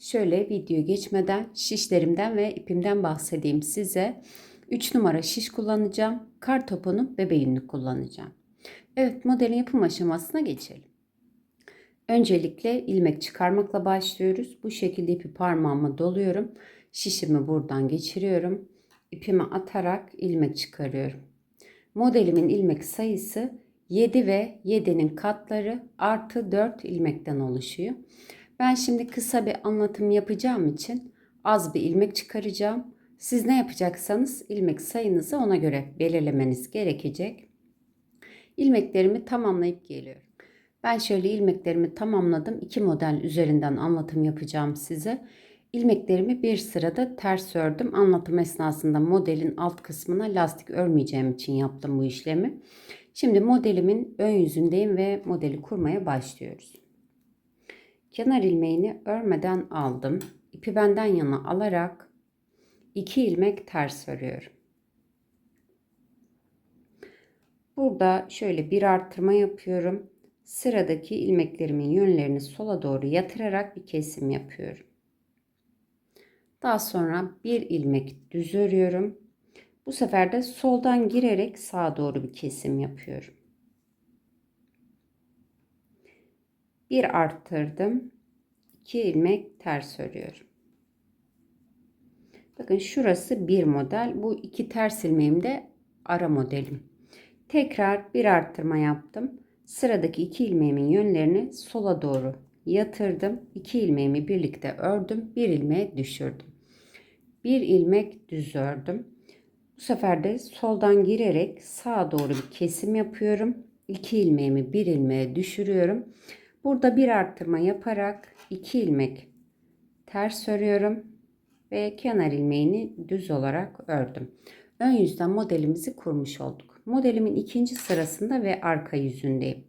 Şöyle video geçmeden şişlerimden ve ipimden bahsedeyim size. 3 numara şiş kullanacağım. Kar topunu bebe yünlü kullanacağım. Evet modelin yapım aşamasına geçelim. Öncelikle ilmek çıkarmakla başlıyoruz. Bu şekilde ipi parmağıma doluyorum. Şişimi buradan geçiriyorum. İpimi atarak ilmek çıkarıyorum. Modelimin ilmek sayısı 7 ve 7'nin katları artı 4 ilmekten oluşuyor. Ben şimdi kısa bir anlatım yapacağım için az bir ilmek çıkaracağım. Siz ne yapacaksanız ilmek sayınızı ona göre belirlemeniz gerekecek. İlmeklerimi tamamlayıp geliyorum. Ben şöyle ilmeklerimi tamamladım. İki model üzerinden anlatım yapacağım size. İlmeklerimi bir sırada ters ördüm. Anlatım esnasında modelin alt kısmına lastik örmeyeceğim için yaptım bu işlemi. Şimdi modelimin ön yüzündeyim ve modeli kurmaya başlıyoruz. Kenar ilmeğini örmeden aldım. İpi benden yana alarak iki ilmek ters örüyorum. Burada şöyle bir arttırma yapıyorum. Sıradaki ilmeklerimin yönlerini sola doğru yatırarak bir kesim yapıyorum. Daha sonra bir ilmek düz örüyorum. Bu sefer de soldan girerek sağa doğru bir kesim yapıyorum. Bir arttırdım. 2 ilmek ters örüyorum. Bakın şurası bir model. Bu iki ters ilmeğim de ara modelim. Tekrar bir arttırma yaptım. Sıradaki iki ilmeğimin yönlerini sola doğru yatırdım. İki ilmeğimi birlikte ördüm. Bir ilmeğe düşürdüm. Bir ilmek düz ördüm. Bu sefer de soldan girerek sağa doğru bir kesim yapıyorum. İki ilmeğimi bir ilmeğe düşürüyorum. Burada bir arttırma yaparak iki ilmek ters örüyorum ve kenar ilmeğini düz olarak ördüm. Ön yüzden modelimizi kurmuş olduk. Modelimin ikinci sırasında ve arka yüzündeyim.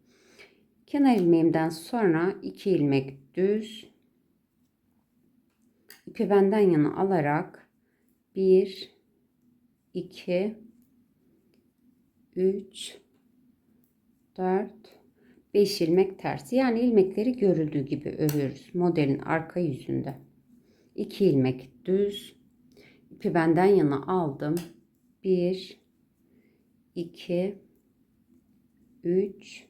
Kenar ilmeğimden sonra iki ilmek düz ipi benden yana alarak 1 2 3 4 5 ilmek ters. Yani ilmekleri görüldüğü gibi örüyoruz. Modelin arka yüzünde. 2 ilmek düz. İpi benden yana aldım. 1 2 3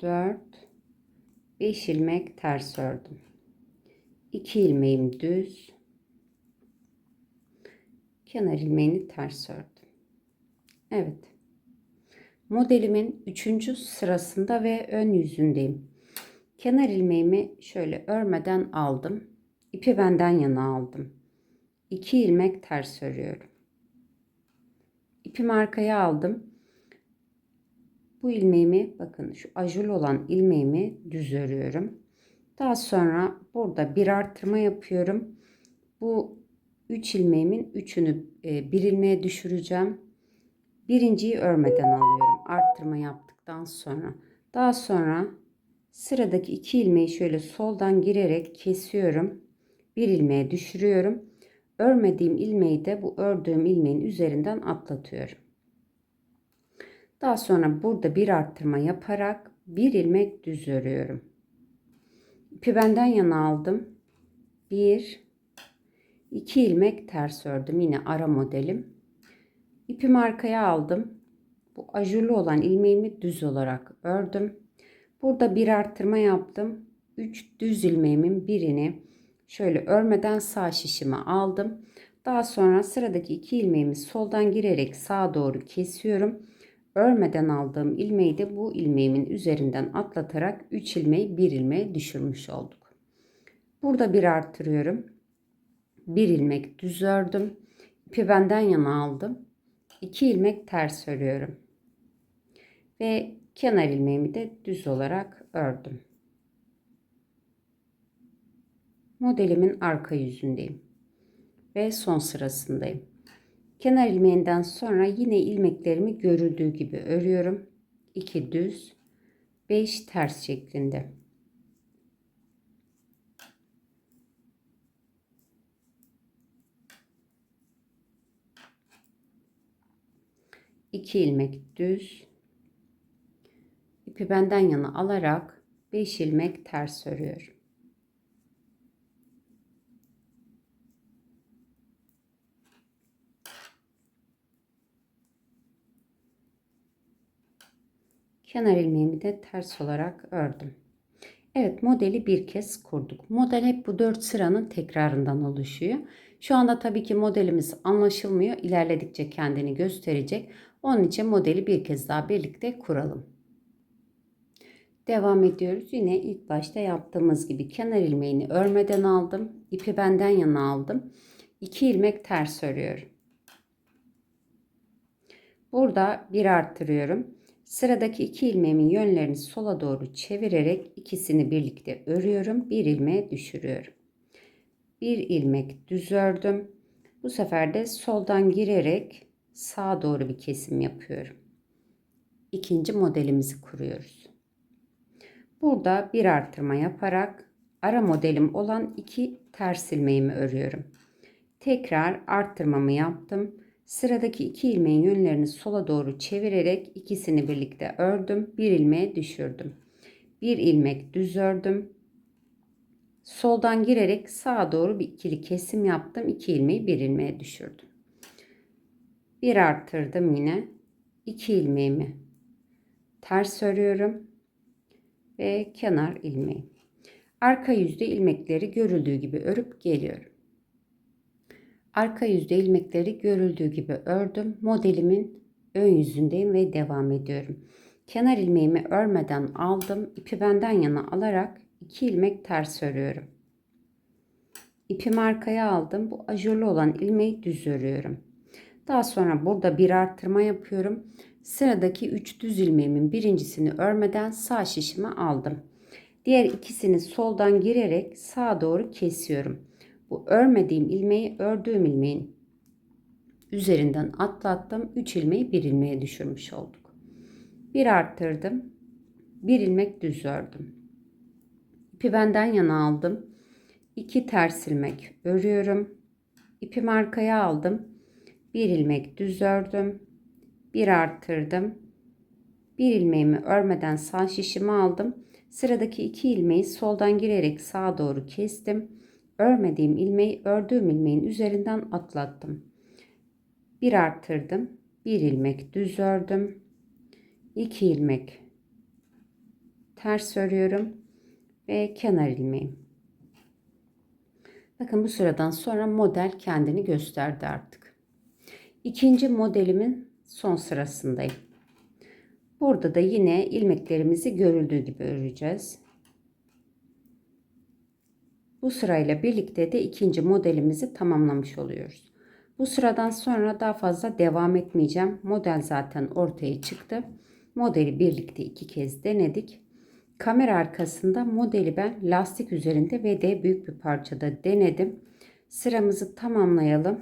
4 5 ilmek ters ördüm. 2 ilmeğim düz. Kenar ilmeğini ters ördüm. Evet. Modelimin 3. sırasında ve ön yüzündeyim. Kenar ilmeğimi şöyle örmeden aldım. İpi benden yana aldım. 2 ilmek ters örüyorum. İpimi arkaya aldım. Bu ilmeğimi bakın şu ajul olan ilmeğimi düz örüyorum. Daha sonra burada bir arttırma yapıyorum. Bu 3 ilmeğimin 3'ünü e, bir ilmeğe düşüreceğim. Birinciyi örmeden alıyorum. Arttırma yaptıktan sonra. Daha sonra sıradaki iki ilmeği şöyle soldan girerek kesiyorum. Bir ilmeğe düşürüyorum. Örmediğim ilmeği de bu ördüğüm ilmeğin üzerinden atlatıyorum. Daha sonra burada bir arttırma yaparak bir ilmek düz örüyorum. İpi benden yana aldım. Bir, iki ilmek ters ördüm. Yine ara modelim. İpimi arkaya aldım. Bu ajurlu olan ilmeğimi düz olarak ördüm. Burada bir arttırma yaptım. 3 düz ilmeğimin birini şöyle örmeden sağ şişime aldım. Daha sonra sıradaki iki ilmeğimi soldan girerek sağa doğru kesiyorum. Örmeden aldığım ilmeği de bu ilmeğimin üzerinden atlatarak 3 ilmeği 1 ilmeğe düşürmüş olduk. Burada bir arttırıyorum. Bir ilmek düz ördüm. İpi benden yana aldım. 2 ilmek ters örüyorum. Ve kenar ilmeğimi de düz olarak ördüm. Modelimin arka yüzündeyim. ve son sırasındayım. Kenar ilmeğinden sonra yine ilmeklerimi görüldüğü gibi örüyorum. 2 düz, 5 ters şeklinde. İki ilmek düz. ipi benden yana alarak 5 ilmek ters örüyorum. Kenar ilmeğimi de ters olarak ördüm. Evet modeli bir kez kurduk. Model hep bu 4 sıranın tekrarından oluşuyor. Şu anda tabii ki modelimiz anlaşılmıyor. İlerledikçe kendini gösterecek. Onun için modeli bir kez daha birlikte kuralım. Devam ediyoruz. Yine ilk başta yaptığımız gibi kenar ilmeğini örmeden aldım. İpi benden yana aldım. 2 ilmek ters örüyorum. Burada bir arttırıyorum. Sıradaki iki ilmeğimin yönlerini sola doğru çevirerek ikisini birlikte örüyorum. Bir ilmeğe düşürüyorum. Bir ilmek düz ördüm. Bu sefer de soldan girerek sağa doğru bir kesim yapıyorum. İkinci modelimizi kuruyoruz. Burada bir artırma yaparak ara modelim olan iki ters ilmeğimi örüyorum. Tekrar arttırmamı yaptım. Sıradaki iki ilmeğin yönlerini sola doğru çevirerek ikisini birlikte ördüm. Bir ilmeğe düşürdüm. Bir ilmek düz ördüm. Soldan girerek sağa doğru bir ikili kesim yaptım. İki ilmeği bir ilmeğe düşürdüm. Bir arttırdım yine. İki ilmeğimi ters örüyorum ve kenar ilmeği. Arka yüzde ilmekleri görüldüğü gibi örüp geliyorum. Arka yüzde ilmekleri görüldüğü gibi ördüm. Modelimin ön yüzündeyim ve devam ediyorum. Kenar ilmeğimi örmeden aldım. İpi benden yana alarak 2 ilmek ters örüyorum. İpimi arkaya aldım. Bu ajurlu olan ilmeği düz örüyorum. Daha sonra burada bir arttırma yapıyorum. Sıradaki 3 düz ilmeğimin birincisini örmeden sağ şişime aldım. Diğer ikisini soldan girerek sağa doğru kesiyorum. Bu örmediğim ilmeği ördüğüm ilmeğin üzerinden atlattım. 3 ilmeği bir ilmeğe düşürmüş olduk. Bir arttırdım. Bir ilmek düz ördüm. İpi benden yana aldım. 2 ters ilmek örüyorum. İpimi arkaya aldım. Bir ilmek düz ördüm. Bir arttırdım. Bir ilmeğimi örmeden sağ şişimi aldım. Sıradaki iki ilmeği soldan girerek sağa doğru kestim. Örmediğim ilmeği ördüğüm ilmeğin üzerinden atlattım. Bir arttırdım. Bir ilmek düz ördüm. iki ilmek ters örüyorum ve kenar ilmeğim. Bakın bu sıradan sonra model kendini gösterdi artık. İkinci modelimin son sırasındayım. Burada da yine ilmeklerimizi görüldüğü gibi öreceğiz. Bu sırayla birlikte de ikinci modelimizi tamamlamış oluyoruz. Bu sıradan sonra daha fazla devam etmeyeceğim. Model zaten ortaya çıktı. Modeli birlikte iki kez denedik. Kamera arkasında modeli ben lastik üzerinde ve de büyük bir parçada denedim. Sıramızı tamamlayalım.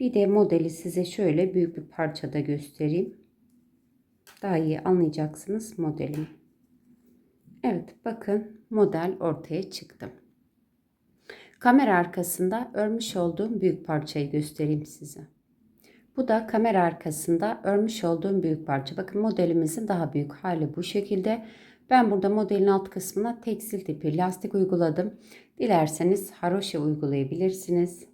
Bir de modeli size şöyle büyük bir parçada göstereyim. Daha iyi anlayacaksınız modelimi. Evet bakın model ortaya çıktı. Kamera arkasında örmüş olduğum büyük parçayı göstereyim size. Bu da kamera arkasında örmüş olduğum büyük parça. Bakın modelimizin daha büyük hali bu şekilde. Ben burada modelin alt kısmına tekstil tipi lastik uyguladım. Dilerseniz haroşa uygulayabilirsiniz.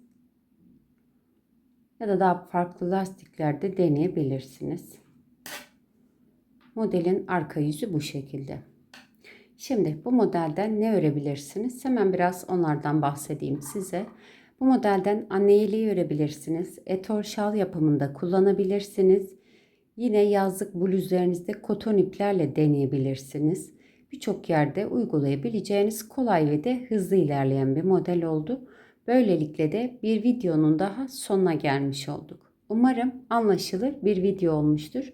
Ya da daha farklı lastiklerde deneyebilirsiniz. Modelin arka yüzü bu şekilde. Şimdi bu modelden ne örebilirsiniz? Hemen biraz onlardan bahsedeyim size. Bu modelden anne yeleği örebilirsiniz. Etor şal yapımında kullanabilirsiniz. Yine yazlık bluzlarınızda koton iplerle deneyebilirsiniz. Birçok yerde uygulayabileceğiniz kolay ve de hızlı ilerleyen bir model oldu. Böylelikle de bir videonun daha sonuna gelmiş olduk. Umarım anlaşılır bir video olmuştur.